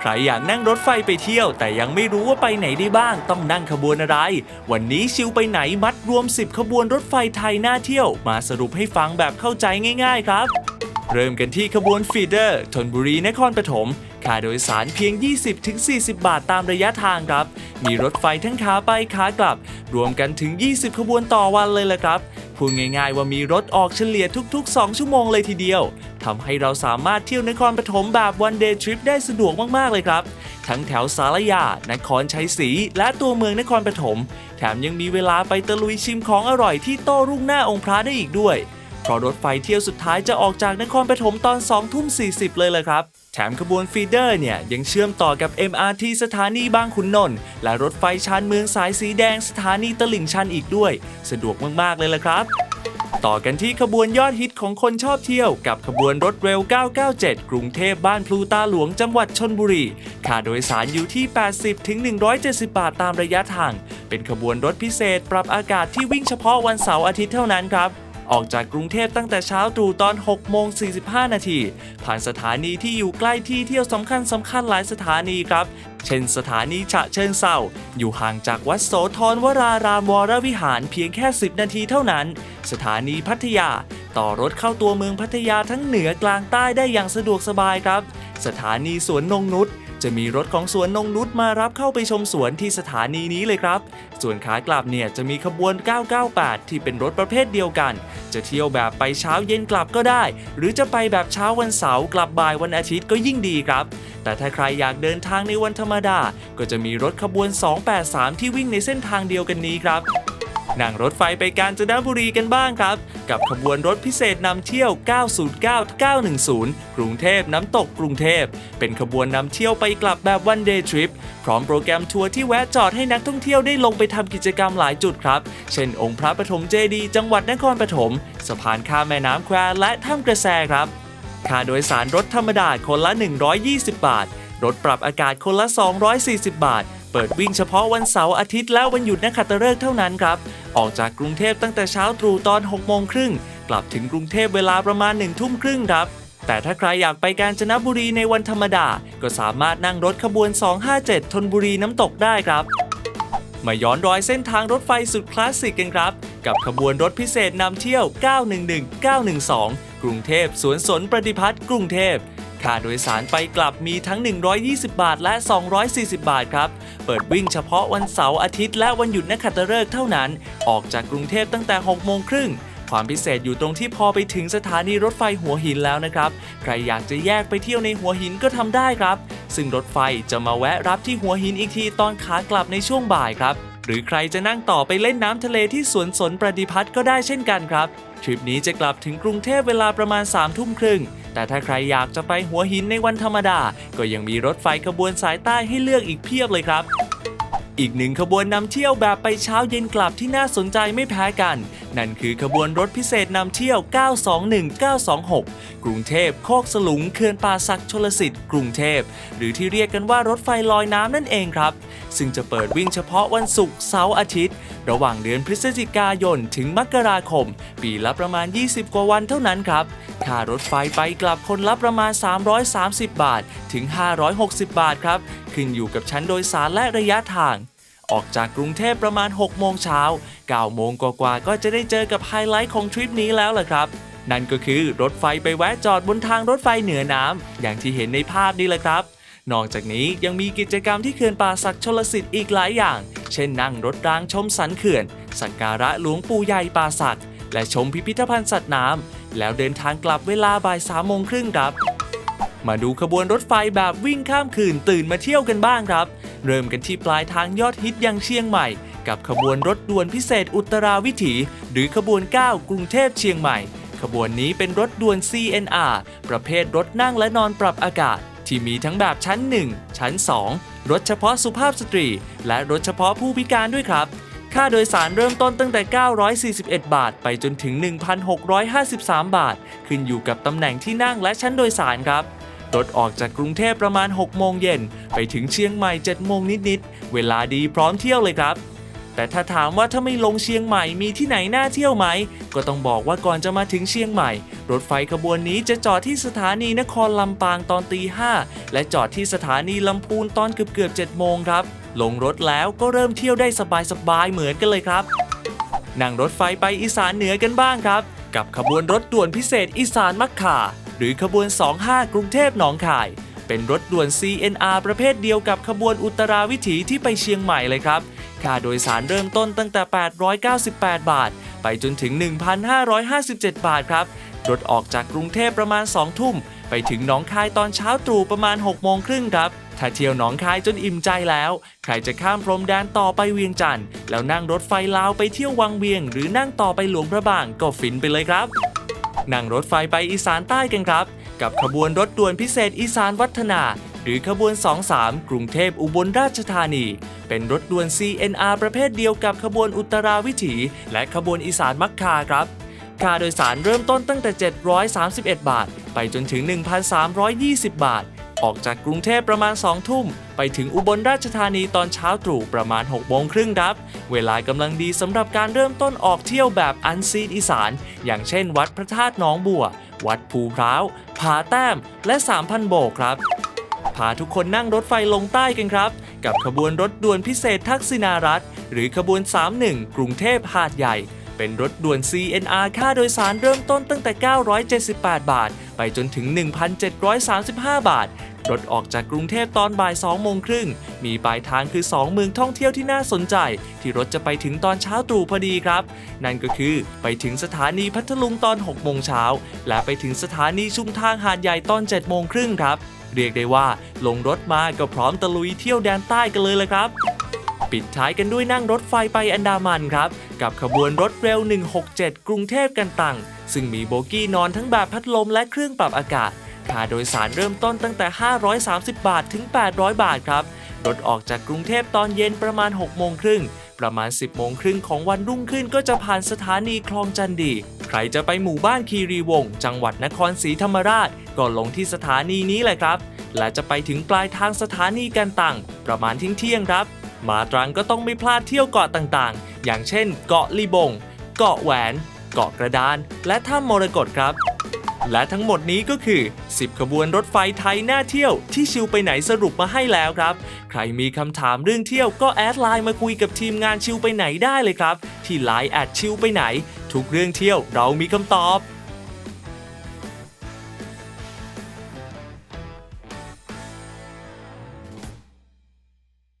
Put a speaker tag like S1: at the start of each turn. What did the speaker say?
S1: ใครอยากนั่งรถไฟไปเที่ยว แต่ยังไม่รู้ว่าไปไหนได้บ้าง ต้องนั่งขบวนอะไร วันนี้ชิวไปไหนมัดรวม 10 ขบวนรถไฟไทยน่าเที่ยว มาสรุปให้ฟังแบบเข้าใจง่าย ๆ ครับ เริ่มกันที่ขบวนฟีเดอร์ธนบุรีนครปฐมค่าโดยสารเพียง 20-40 บาทตามระยะทางครับ มีรถไฟทั้งขาไปขากลับ รวมกันถึง 20 ขบวนต่อวันเลยละครับพูดง่ายๆว่ามีรถออกเฉลี่ยทุก ๆ 2 ชั่วโมงเลยทีเดียว ทำให้เราสามารถเที่ยวนครปฐมแบบวันเดย์ทริปได้สะดวกมากๆเลยครับ ทั้งแถวสารยา นครชัยศรี และตัวเมืองนครปฐม แถมยังมีเวลาไปตะลุยชิมของอร่อยที่โต้รุ่งหน้าองค์พระได้อีกด้วย เพราะรถไฟเที่ยวสุดท้ายจะออกจากนครปฐมตอน2ทุ่ม40 เลยเล่ะครับแถมขบวนฟีเดอร์เนี่ย ยังเชื่อมต่อกับ MRT สถานีบางขุนนนท์และรถไฟชานเมืองสายสีแดงสถานีตลิ่งชันอีกด้วย สะดวกมาก ๆ เลยล่ะครับ ต่อกันที่ขบวนยอดฮิตของคนชอบเที่ยว กับขบวนรถเร็ว 997 กรุงเทพบ้านพลูตาหลวงจังหวัดชนบุรี ค่าโดยสารอยู่ที่ 80-170 บาทตามระยะทาง เป็นขบวนรถพิเศษปรับอากาศที่วิ่งเฉพาะวันเสาร์อาทิตย์เท่านั้นครับ ออกจากกรุงเทพตั้งแต่เช้าตรู่ตอน 6 โมง 45 นาที ผ่านสถานีที่อยู่ใกล้ที่เที่ยวสำคัญสำคัญหลายสถานีครับ เช่นสถานีฉะเชิงเซาอยู่ห่างจากวัดโสธรวรารามวรวิหารเพียงแค่ 10 นาทีเท่านั้น สถานีพัทยา ต่อรถเข้าตัวเมืองพัทยาทั้งเหนือกลางใต้ได้อย่างสะดวกสบายครับ สถานีสวนนงนุษ จะมีรถของสวนนงนุษมารับเข้าไปชมสวนที่สถานีนี้เลยครับ ส่วนขากลับเนี่ยจะมีขบวน 998 ที่เป็นรถประเภทเดียวกัน จะเที่ยวแบบไปเช้าเย็นกลับก็ได้ หรือจะไปแบบเช้าวันเสาร์กลับบ่ายวันอาทิตย์ก็ยิ่งดีครับ แต่ถ้าใครอยากเดินทางในวันธรรมดา ก็จะมีรถขบวน 283 ที่วิ่งในเส้นทางเดียวกันนี้ครับ นั่งรถไฟไปกาญจนบุรีกันบ้างครับ กับขบวนรถพิเศษนำเที่ยว 909 910 กรุงเทพน้ำตกกรุงเทพ เป็นขบวนนำเที่ยวไปกลับแบบวันเดย์ทริปพร้อมโปรแกรมทัวร์ที่แวะจอดให้นักท่องเที่ยวได้ลงไปทำกิจกรรมหลายจุดครับ เช่น องค์พระปฐมเจดีย์จังหวัดนครปฐมสะพานข้ามแม่น้ำแควและถ้ำกระแสครับค่าโดยสารรถธรรมดาคนละ 120 บาท รถปรับอากาศคนละ 240 บาท เปิดวิ่งเฉพาะวันเสาร์อาทิตย์และวันหยุดนักขัตฤกษ์เท่านั้นครับ ออกจากกรุงเทพตั้งแต่เช้าตรู่ตอน6โมงครึ่งกลับถึงกรุงเทพเวลาประมาณ1ทุ่มครึ่งครับ แต่ถ้าใครอยากไปกาญจนบุรีในวันธรรมดา ก็สามารถนั่งรถขบวน 257ธนบุรีน้ำตกได้ครับ มาย้อนรอยเส้นทางรถไฟสุดคลาสสิกกันครับ กับขบวนรถพิเศษนำเที่ยว 911 912 กรุงเทพสวนสนประดิพัฒน์กรุงเทพ ค่าโดยสารไปกลับมีทั้ง 120 บาทและ 240 บาทครับ เปิดวิ่งเฉพาะวันเสาร์อาทิตย์และวันหยุดนักขัตฤกษ์เท่านั้น ออกจากกรุงเทพตั้งแต่ 6 โมงครึ่ง ความพิเศษอยู่ตรงที่พอไปถึงสถานีรถไฟหัวหินแล้วนะครับ ใครอยากจะแยกไปเที่ยวในหัวหินก็ทำได้ครับ ซึ่งรถไฟจะมาแวะรับที่หัวหินอีกทีตอนขากลับในช่วงบ่ายครับ หรือใครจะนั่งต่อไปเล่นน้ำทะเลที่สวนสนประดิพัฒน์ก็ได้เช่นกันครับ ทริปนี้จะกลับถึงกรุงเทพเวลาประมาณ3ามทุ่มครึ่ง แต่ถ้าใครอยากจะไปหัวหินในวันธรรมดา ก็ยังมีรถไฟขบวนสายใต้ให้เลือกอีกเพียบเลยครับอีกหนึ่งขบวนนำเที่ยวแบบไปเช้าเย็นกลับที่น่าสนใจไม่แพ้กันนั่นคือขบวนรถพิเศษนำเที่ยว 921 926 กรุงเทพโคกสลุงเขื่อนป่าสักชลสิทธิ์กรุงเทพ หรือที่เรียกกันว่ารถไฟลอยน้ำนั่นเองครับ ซึ่งจะเปิดวิ่งเฉพาะวันศุกร์เสาร์อาทิตย์ ระหว่างเดือนพฤศจิกายนถึงมกราคม ปีละประมาณ 20 กว่าวันเท่านั้นครับค่ารถไฟไปกลับคนละประมาณ 330 บาท ถึง 560 บาทครับ ขึ้นอยู่กับชั้นโดยสารและระยะทาง ออกจากกรุงเทพประมาณ 6 โมงเช้า 9 โมงกว่าๆก็จะได้เจอกับไฮไลท์ของทริปนี้แล้วล่ะครับ นั่นก็คือรถไฟไปแวะจอดบนทางรถไฟเหนือน้ำอย่างที่เห็นในภาพนี่แหละครับ นอกจากนี้ยังมีกิจกรรมที่เขื่อนป่าศักชลสิทธิ์อีกหลายอย่าง เช่นนั่งรถรางชมสันเขื่อน สักการะหลวงปู่ใหญ่ป่าศักและชมพิพิธภัณฑ์สัตว์น้ำแล้วเดินทางกลับเวลาบ่ายสามโมงครึ่งครับ มาดูขบวนรถไฟแบบวิ่งข้ามคืนตื่นมาเที่ยวกันบ้างครับ เริ่มกันที่ปลายทางยอดฮิตยังเชียงใหม่ กับขบวนรถด่วนพิเศษอุตราวิถี หรือขบวน 9 กรุงเทพเชียงใหม่ ขบวนนี้เป็นรถด่วน CNR ประเภทรถนั่งและนอนปรับอากาศ ที่มีทั้งแบบชั้น 1 ชั้น 2 รถเฉพาะสุภาพสตรี และรถเฉพาะผู้พิการด้วยครับค่าโดยสารเริ่มต้นตั้งแต่ 941 บาท ไปจนถึง 1,653 บาท ขึ้นอยู่กับตำแหน่งที่นั่งและชั้นโดยสารครับ รถออกจากกรุงเทพประมาณ 6 โมงเย็น ไปถึงเชียงใหม่ 7 โมงนิด ๆ เวลาดีพร้อมเที่ยวเลยครับ แต่ถ้าถามว่าถ้าไม่ลงเชียงใหม่มีที่ไหนน่าเที่ยวไหม ก็ต้องบอกว่าก่อนจะมาถึงเชียงใหม่ รถไฟขบวนนี้จะจอดที่สถานีนครลำปางตอนตีห้าและจอดที่สถานีลำพูนตอนเกือบเกือบๆ7โมงครับ ลงรถแล้วก็เริ่มเที่ยวได้สบายๆเหมือนกันเลยครับนั่งรถไฟไปอีสานเหนือกันบ้างครับ กับขบวนรถด่วนพิเศษอีสานมักขา หรือขบวน 25 กรุงเทพหนองคาย เป็นรถด่วน CNR ประเภทเดียวกับขบวนอุตราวิถีที่ไปเชียงใหม่เลยครับ ค่าโดยสารเริ่มต้นตั้งแต่ 898 บาท ไปจนถึง 1,557 บาทครับ รถออกจากกรุงเทพประมาณ 2 ทุ่ม ไปถึงหนองคายตอนเช้าตรู่ประมาณ 6 โมงครึ่งครับถ้าเที่ยวหนองคายจนอิ่มใจแล้ว ใครจะข้ามพรมแดนต่อไปเวียงจันทร์แล้วนั่งรถไฟลาวไปเที่ยววังเวียง หรือนั่งต่อไปหลวงพระบางก็ฟินไปเลยครับ นั่งรถไฟไปอีสานใต้กันครับ กับขบวนรถด่วนพิเศษอีสานวัฒนา หรือขบวน 23 กรุงเทพอุบลราชธานี เป็นรถด่วน CNR ประเภทเดียวกับขบวนอุตราวิถี และขบวนอีสานมักคาครับ ค่าโดยสารเริ่มต้นตั้งแต่ 731 บาท ไปจนถึง 1,320 บาท ออกจากกรุงเทพประมาณ 2 ทุ่ม ไปถึงอุบลราชธานีตอนเช้าตรู่ประมาณ6โมงครึ่งครับ เวลากำลังดีสำหรับการเริ่มต้นออกเที่ยวแบบอันซีนอีสาน อย่างเช่น วัดพระธาตุหนองบัว วัดภูพร้าวผาแต้ม และ 3,000 โบกครับ พาทุกคนนั่งรถไฟลงใต้กันครับ กับขบวนรถด่วนพิเศษทักษิณารัฐหรือขบวน 31 กรุงเทพหาดใหญ่ เป็นรถด่วน CNR ค่าโดยสารเริ่มต้นตั้งแต่ 978 บาท ไปจนถึง 1,735 บาท รถออกจากกรุงเทพตอนบ่าย 2 โมงครึ่ง มีปลายทางคือ 2 เมืองท่องเที่ยวที่น่าสนใจ ที่รถจะไปถึงตอนเช้าตรู่พอดีครับ นั่นก็คือไปถึงสถานีพัทลุงตอน 6 โมงเช้า และไปถึงสถานีชุมทางหาดใหญ่ตอน 7 โมงครึ่งครับ เรียกได้ว่าลงรถมาก็พร้อมตะลุยเที่ยวแดนใต้กันเลยละครับ ปิดท้ายกันด้วยนั่งรถไฟไปอันดามันครับ กับขบวนรถเร็ว 167 กรุงเทพกันตัง ซึ่งมีโบกี้นอนทั้งแบบพัดลมและเครื่องปรับอากาศ ค่าโดยสารเริ่มต้นตั้งแต่ 530 บาทถึง 800 บาทครับ รถออกจากกรุงเทพตอนเย็นประมาณ 6 โมงครึ่ง ประมาณ 10 โมงครึ่งของวันรุ่งขึ้นก็จะผ่านสถานีคลองจันดี ใครจะไปหมู่บ้านคีรีวงศ์จังหวัดนครศรีธรรมราช ก็ลงที่สถานีนี้แหละครับ และจะไปถึงปลายทางสถานีกันตังประมาณเที่ยงครับ มาตรังก็ต้องไม่พลาดเที่ยวเกาะต่างๆ อย่างเช่น เกาะลีบง เกาะแหวน เกาะกระดาน และถ้ำมรกตครับ และทั้งหมดนี้ก็คือ 10 ขบวนรถไฟไทยน่าเที่ยวที่ชิวไปไหนสรุปมาให้แล้วครับ ใครมีคำถามเรื่องเที่ยวก็แอดไลน์มาคุยกับทีมงานชิวไปไหนได้เลยครับ ที่ไลน์แอดชิวไปไหน ทุกเรื่องเที่ยวเรามีคำตอบ